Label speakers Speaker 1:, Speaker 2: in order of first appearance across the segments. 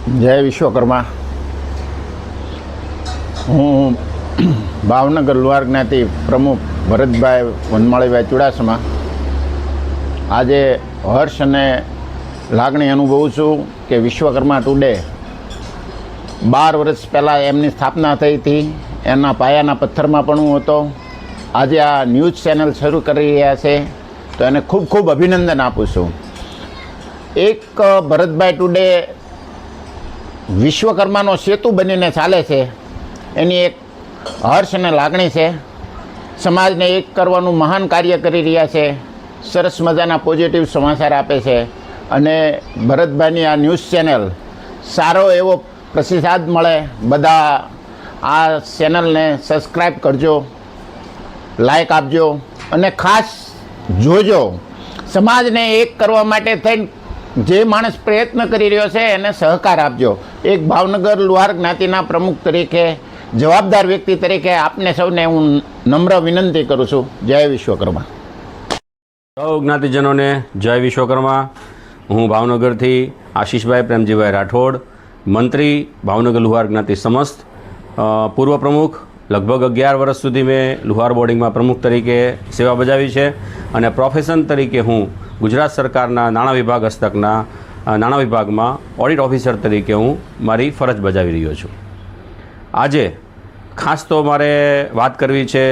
Speaker 1: જય વિશ્વકર્મા. હું ભાવનગર લુહાર જ્ઞાતિ પ્રમુખ ભરતભાઈ વનમાળીભાઈ ચુડાસમા. આજે હર્ષ અને લાગણી અનુભવું છું કે વિશ્વકર્મા ટુડે બાર વર્ષ પહેલાં એમની સ્થાપના થઈ હતી. એના પાયાના પથ્થરમાં પણ હું હતો. આજે આ ન્યૂઝ ચેનલ શરૂ કરી રહ્યા છે. તો એને ખૂબ ખૂબ અભિનંદન આપું છું. એક ભરતભાઈ ટુડે વિશ્વકર્માનો સેતુ બનીને ચાલે છે. એની એક હર્ષ અને લાગણી છે. સમાજને એક કરવાનું મહાન કાર્ય કરી રહ્યા છે. સરસ મજાના પોઝિટિવ સમાચાર આપે છે. અને ભરતભાઈની આ ન્યૂઝ ચેનલ સારો એવો પ્રતિસાદ મળે. બધા આ ચેનલને સબસ્ક્રાઈબ કરજો લાઈક આપજો અને ખાસ જોજો, સમાજને એક કરવા માટે થઈને જે માણસ પ્રયત્ન કરી રહ્યો છે એને સહકાર આપજો. એક ભાવનગર લુહાર જ્ઞાતિના પ્રમુખ તરીકે, જવાબદાર વ્યક્તિ તરીકે આપને સૌને હું નમ્ર વિનંતી કરું છું. જય વિશ્વકર્મા.
Speaker 2: સૌ જ્ઞાતિજનોને જય વિશ્વકર્મા. હું ભાવનગરથી આશીષભાઈ પ્રેમજીભાઈ રાઠોડ, મંત્રી ભાવનગર લુહાર જ્ઞાતિ સમસ્ત પૂર્વ પ્રમુખ, લગભગ અગિયાર વર્ષ સુધી મેં લુહાર બોર્ડિંગમાં પ્રમુખ તરીકે સેવા બજાવી છે અને પ્રોફેશન તરીકે હું ગુજરાત સરકારના નાણાં વિભાગ હસ્તકના નાણાં વિભાગમાં ઓડિટ ઓફિસર તરીકે હું મારી ફરજ બજાવી રહ્યો છું. આજે ખાસ તો મારે વાત કરવી છે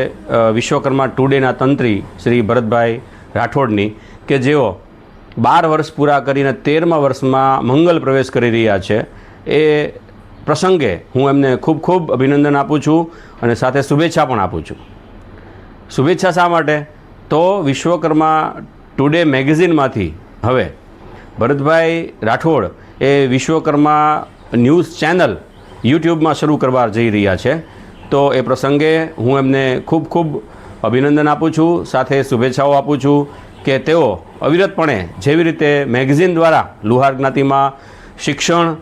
Speaker 2: વિશ્વકર્મા ટુડેના તંત્રી શ્રી ભરતભાઈ રાઠોડની કે જેઓ બાર વર્ષ પૂરા કરીને તેરમા વર્ષમાં મંગલ પ્રવેશ કરી રહ્યા છે. એ પ્રસંગે હું એમને ખૂબ ખૂબ અભિનંદન આપું છું અને સાથે શુભેચ્છા પણ આપું છું. શુભેચ્છા શા માટે? તો વિશ્વકર્મા ટુડે મેગેઝિનમાંથી હવે ભરતભાઈ રાઠોડ એ વિશ્વકર્મા ન્યૂઝ ચેનલ યુટ્યુબમાં શરૂ કરવા જઈ રહ્યા છે. તો એ પ્રસંગે હું એમને ખૂબ ખૂબ અભિનંદન આપું છું, સાથે શુભેચ્છાઓ આપું છું કે તેઓ અવિરતપણે જેવી રીતે મેગઝિન દ્વારા લુહાર જ્ઞાતિમાં શિક્ષણ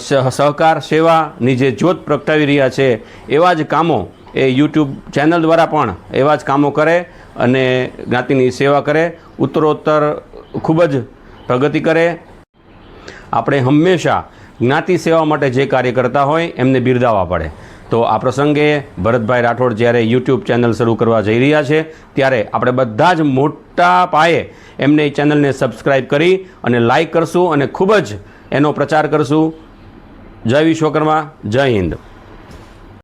Speaker 2: સહ- સહકાર, સેવાની જે જ્યોત પ્રગટાવી રહ્યા છે, એવા જ કામો એ યુટ્યુબ ચેનલ દ્વારા પણ એવા જ કામો કરે અને જ્ઞાતિની સેવા કરે. ઉત્તરોત્તર ખૂબ જ પ્રગતિ કરે. આપણે હંમેશા જ્ઞાતિ સેવા માટે જે કાર્ય કરતા હોય એમને બિરદાવવા પડે. તો આ પ્રસંગે ભરતભાઈ રાઠોડ જ્યારે યુટ્યુબ ચેનલ શરૂ કરવા જઈ રહ્યા છે, ત્યારે આપણે બધા જ મોટા પાયે એમને એ ચેનલને સબસ્ક્રાઈબ કરી અને લાઈક કરશું અને ખૂબ જ એનો પ્રચાર કરશું. જય વિશ્વકર્મા, જય હિન્દ.